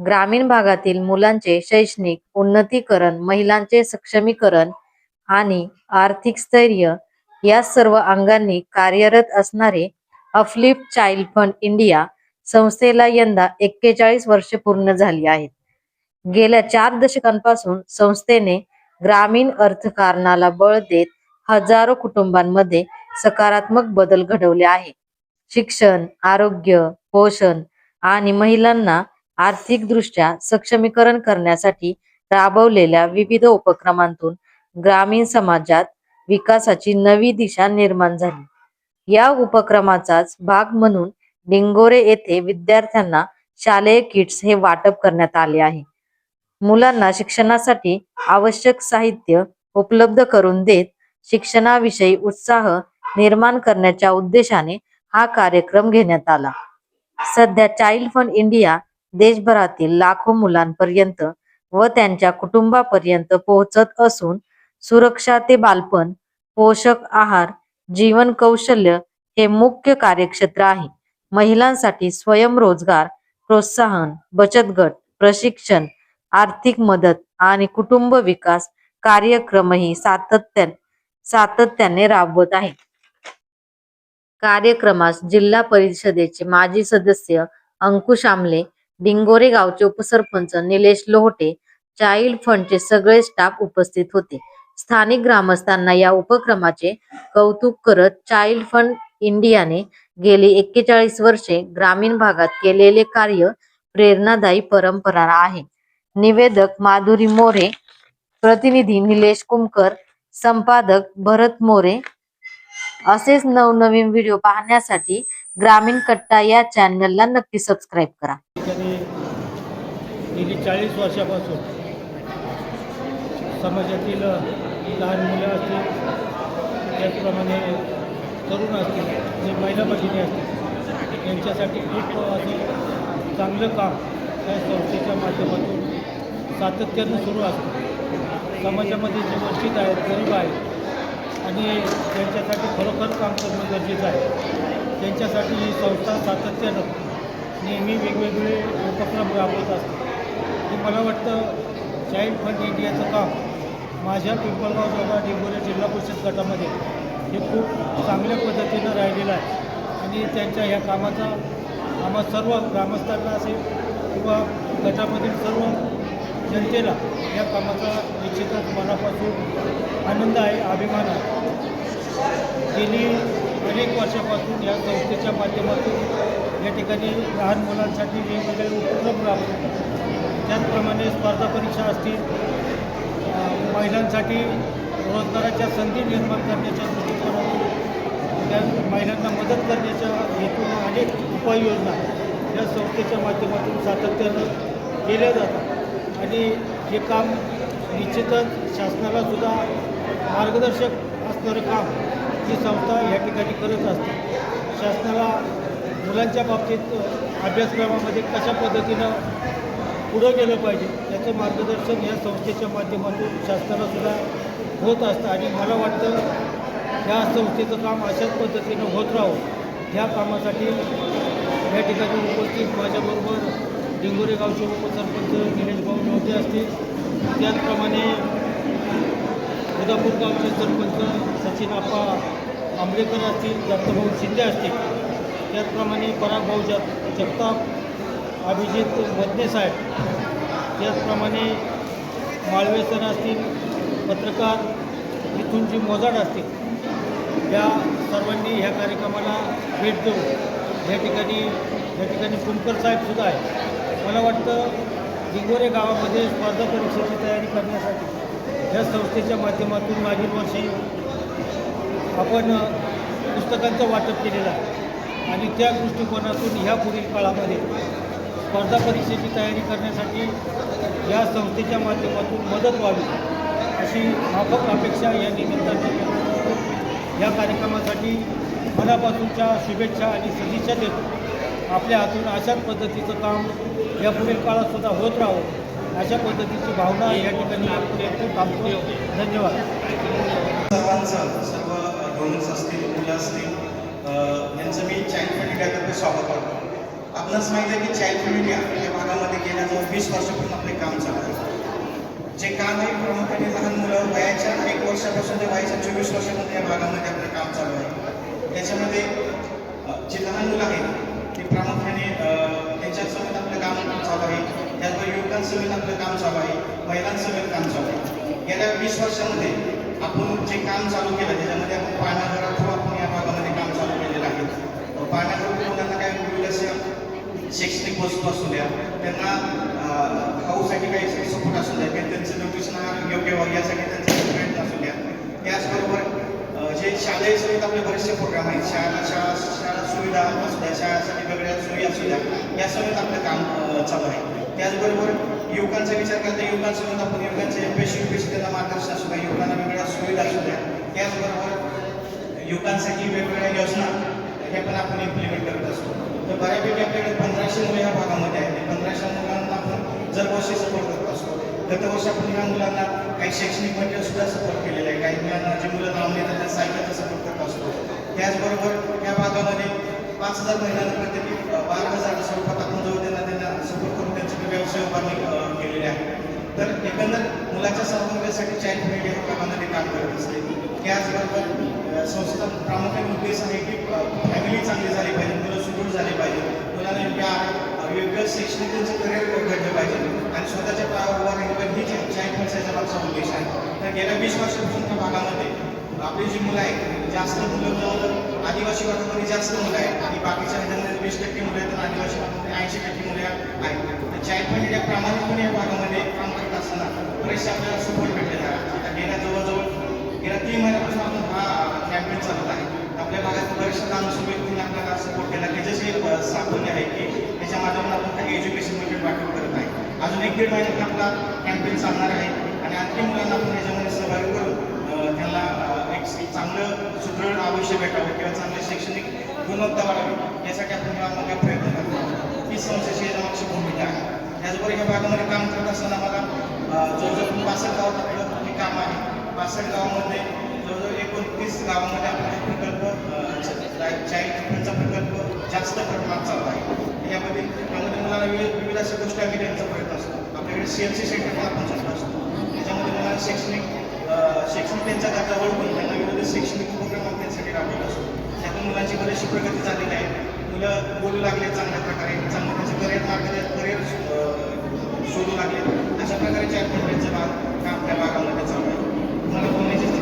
ग्रामीण भागातील मुलांचे शैक्षणिक उन्नतीकरण महिलांचे सक्षमीकरण आणि आर्थिक स्थैर्य या सर्व अंगांनी कार्यरत असणारे अफ्लिप चाइल्ड फंड इंडिया संस्थेला यंदा एक्केचाळीस वर्षे पूर्ण झाली आहेत. गेल्या चार दशकांपासून संस्थेने ग्रामीण अर्थकारणाला बळ देत हजारो कुटुंबांमध्ये सकारात्मक बदल घडवले आहे शिक्षण आरोग्य पोषण आणि महिलांना आर्थिकदृष्ट्या सक्षमीकरण करण्यासाठी राबवलेल्या विविध उपक्रमांतून ग्रामीण समाजात विकासाची नवी दिशा निर्माण झाली. या उपक्रमाचाच भाग म्हणून डिंगोरे येथे विद्यार्थ्यांना शालेय किट्स हे वाटप करण्यात आले आहे. मुलांना शिक्षणासाठी आवश्यक साहित्य उपलब्ध करून देत शिक्षणाविषयी उत्साह निर्माण करण्याच्या उद्देशाने हा कार्यक्रम घेण्यात आला. सध्या चाइल्ड फंड इंडिया देशभरातील लाखो मुलांपर्यंत व त्यांच्या कुटुंबापर्यंत पोहोचत असून सुरक्षा ते बालपण पोषक आहार जीवन कौशल्य हे मुख्य कार्यक्षेत्र आहे. महिलांसाठी स्वयंरोजगार प्रोत्साहन बचत गट प्रशिक्षण आर्थिक मदत आणि कुटुंब विकास कार्यक्रमही सातत्याने सातत्याने राबवत आहे कार्यक्रमास जिल्हा परिषदेचे माजी सदस्य अंकुश आमले डिंगोरे गावचे उपसरपंच निलेश लोहटे चाइल्ड फंडचे सगळे स्टाफ उपस्थित होते. स्थानिक ग्रामस्थांना या उपक्रमाचे कौतुक करत चाइल्ड फंड इंडियाने गेली एक्केचाळीस वर्षे ग्रामीण भागात केलेले कार्य प्रेरणादायी परंपरा आहे. निवेदक माधुरी मोरे प्रतिनिधी निलेश कुमकर संपादक भरत मोरे. असेच नवनवीन व्हिडिओ पाहण्यासाठी ग्रामीण कट्टा या चॅनलला नक्की सबस्क्राईब करा. ठिकाणी गेली चाळीस वर्षापासून समाजातील लहान मुलं असतील त्याचप्रमाणे तरुण असतील जे महिला भगिनी असतील यांच्यासाठी खूप असं चांगलं काम या संस्थेच्या माध्यमातून सातत्यानं सुरू असतं. समाजामध्ये जे वंचित आहेत गरीब आहेत आणि त्यांच्यासाठी खरोखर काम करणं गरजेचं आहे. त्यांच्यासाठी ही संस्था सातत्यानं नेहमी वेगवेगळे उपक्रम राबवत असते मला वाटतं चाईल्ड फंड इंडियाचं काम माझ्या पिंपळगाव जोगा डिंगोरे जिल्हा परिषद गटामध्ये हे खूप चांगल्या पद्धतीनं राहिलेलं आहे. आणि त्यांच्या ह्या कामाचा आम्हा सर्व ग्रामस्थांना असेल किंवा गटामधील सर्व जनतेला या कामाचा निश्चितच मनापासून आनंद आहे अभिमान आहे. गेली अनेक वर्षापासून या संस्थेच्या माध्यमातून या ठिकाणी लहान मुलांसाठी वेगवेगळे उपक्रम राबवतात त्याचप्रमाणे स्पर्धा परीक्षा असतील महिलांसाठी रोजगाराच्या संधी निर्माण करण्याच्या दृष्टिकोनातून त्या महिलांना मदत करण्याच्या हेतून अनेक उपाययोजना या संस्थेच्या माध्यमातून सातत्यानं केल्या जातात. आणि हे काम निश्चितच शासनाला सुद्धा मार्गदर्शक असणारं काम ही संस्था या ठिकाणी करत असते. शासनाला मुलांच्या बाबतीत अभ्यासक्रमामध्ये कशा पद्धतीनं पुढं गेलं पाहिजे याचं मार्गदर्शन या संस्थेच्या माध्यमातून शासनालासुद्धा होत असतं. आणि मला वाटतं या संस्थेचं काम अशाच पद्धतीनं होत राहावं ह्या कामासाठी या ठिकाणी उपस्थित माझ्याबरोबर डिंगोरे गावचे उपसरपंच निलेश भाऊ नव्हते असतील. त्याचप्रमाणे उदापूर गावचे सरपंच सचिन आप्पा आंबेडकर असतील दत्तभाऊ शिंदे असतील. त्याचप्रमाणे पराग भाऊ जग जगताप अभिजित वदने साहेब. त्याचप्रमाणे माळवे सर असतील पत्रकार इथूनची मोजाड असतील. या सर्वांनी ह्या कार्यक्रमाला भेट देऊन या ठिकाणी या ठिकाणी कुमकर साहेबसुद्धा आहे मला वाटतं दिगोरे गावामध्ये स्पर्धा परीक्षेची तयारी करण्यासाठी या संस्थेच्या माध्यमातून मागील वर्षी आपण पुस्तकांचं वाटप केलेलं आहे. आणि त्या दृष्टिकोनातून ह्या पुढील काळामध्ये स्पर्धा परीक्षेची तयारी करण्यासाठी या संस्थेच्या माध्यमातून मदत व्हावी अशी माफक अपेक्षा या निमित्ताने या कार्यक्रमासाठी मनापासूनच्या शुभेच्छा आणि सदिच्छा देतो. आपल्या हातून अशाच पद्धतीचं काम या पुढील काळातसुद्धा होत राहावं अशा पद्धतीची भावना या ठिकाणी व्यक्त थांबतो धन्यवाद. सर्वांचा सर्व असतील मुलं असतील यांचं मी चाइल्ड फंड इंडियातर्फे स्वागत करतो. आपणास माहिती आहे की चाइल्ड फॅमिली या भागामध्ये गेल्या जवळ वीस वर्षापासून आपले काम चालू आहे. जे काम आहे प्रामुख्याने लहान मुलं वयाच्या एक वर्षापासून ते वयाच्या चोवीस वर्षामध्ये या भागामध्ये आपलं काम चालू आहे. त्याच्यामध्ये जे लहान मुलं आहेत ते प्रामुख्याने अ, त्यांच्यासमेत आपलं काम चालू आहे. त्याचबरोबर युवकांसमेत आपलं काम चालू आहे महिलांसमेत काम चालू आहे. गेल्या वीस वर्षामध्ये आपण जे काम चालू केलं त्याच्यामध्ये आपण पाण्याघरात थ्रू आपण या भागामध्ये काम चालू केलेलं आहे पाण्याघर मुलांना काय विविध अशा शैक्षणिक वस्तू असू द्या त्यांना खाऊसाठी काही सपोर्ट असू द्या किंवा त्यांचं न्यूट्रिशन आहार योग्य व्हावं यासाठी त्यांचे प्रयत्न असू द्या. त्याचबरोबर जे शालेय सहित आपले बरेचसे प्रोग्राम आहेत. शाळा शाळा शाळा सुविधा असू द्या शाळेसाठी वेगळ्या सोयी असू द्या या समेत आपलं काम चालू आहे. त्याचबरोबर युवकांचा विचार करता युवकांसोबत आपण युवकांचे पेशी पेशी त्यांना मार्गदर्शन असू द्या युवकांना वेगळ्या सुविधा असू द्या. त्याचबरोबर युवकांसाठी वेगवेगळ्या योजना हे पण आपण इम्प्लिमेंट करत असतो. तर बऱ्यापैकी आपल्याकडे पंधराशे मुलं या भागामध्ये आहेत. पंधराशे मुलांना आपण दरवर्षी सपोर्ट करत असतो गत वर्षी आपण ह्या मुलांना काही शैक्षणिक मटेरियल सुद्धा सपोर्ट केलेलं आहे. काही मुलांना जे मुलं लावून येतात त्या सायकलचा सपोर्ट करत असतो. त्याचबरोबर या भागामध्ये पाच हजार महिलांना प्रत्येकी बारा हजार स्वरूपात आपण जवळ त्यांना त्यांना सपोर्ट करून त्यांचे व्यवसाय उभारणी केलेली केलेले आहे. तर एकंदर मुलाच्या स्वातंत्र्यासाठी चाइल्ड मीडिया ह्या भागामध्ये काम करत असते. त्याचबरोबर संस्थेचा संस्था प्रामुख्याने उद्देश आहे की फॅमिली चांगली झाली पाहिजे मुलं सुदृढ झाली पाहिजे. मुलांना योग्य योग्य शैक्षणिक त्यांचं करिअर घडलं पाहिजे. आणि स्वतःच्या पायावर उभा राहिलं पाहिजे ही चाइल्ड मागचा उद्देश आहे. तर गेल्या वीस वर्षापासून त्या भागामध्ये आपली जी मुलं आहेत जास्त मुलं आदिवासी भागामध्ये जास्त मुलं आहेत. आणि बाकीच्या ह्याच्यामध्ये वीस टक्के मुलं आहेत आदिवासी भागामध्ये ऐंशी टक्के मुलं आहेत. तर चाइल्ड या प्रामाणिकपणे या भागामध्ये काम करत असताना बरेचसे आपल्याला सपोर्ट भेटलेला आहे आता गेल्या जवळजवळ गेल्या तीन महिन्यापासून आपण हा कॅम्पेन चालत आहे आपल्या भागात बरेचशा नामसू व्यक्तींनी आपल्याला सपोर्ट केला की आहे की त्याच्या माध्यमातून आपण काही एज्युकेशनमध्ये वाटप करत आहे. अजून एक दीड महिन्यात आपला कॅम्पेन चालणार आहे आणि आणखी मुलांना आपण याच्यामध्ये सहभागी करून त्यांना एक चांगलं सुदृढ आयुष्य भेटावं किंवा चांगलं शैक्षणिक गुणवत्ता वाढावी यासाठी आपण मुलांमध्ये प्रयत्न करतो ही संस्थेची याच्यामागची भूमिका आहे. त्याचबरोबर ह्या भागामध्ये काम करत असताना मला जवळजवळ पासष्ट गावात आपलं हे काम आहे. पासष्ट गावामध्ये जवळजवळ एकोणतीस गावामध्ये आपण जास्त प्रमाणात चालू आहे यामध्ये त्यामध्ये मुलांना विविध विविध अशा गोष्टी आम्ही त्यांचा प्रयत्न असतो. आपल्याकडे सी एम सी सेंटर पण आपण असतो. त्याच्यामध्ये मुलांना शैक्षणिक शैक्षणिक त्यांचा गरजा ओळखून त्यांना विविध शैक्षणिक उपक्रम त्यांच्यासाठी राबवत असतो. त्यातून मुलांची बरीचशी प्रगती झालेली आहे. मुलं बोलू लागले चांगल्या प्रकारे चांगलं त्यांचं करिअर मार्ग करिअर शोधू लागले. अशा प्रकारे चार कंपनीचं भाग आपल्या भागामध्ये चालू आहे. मला बोलण्याची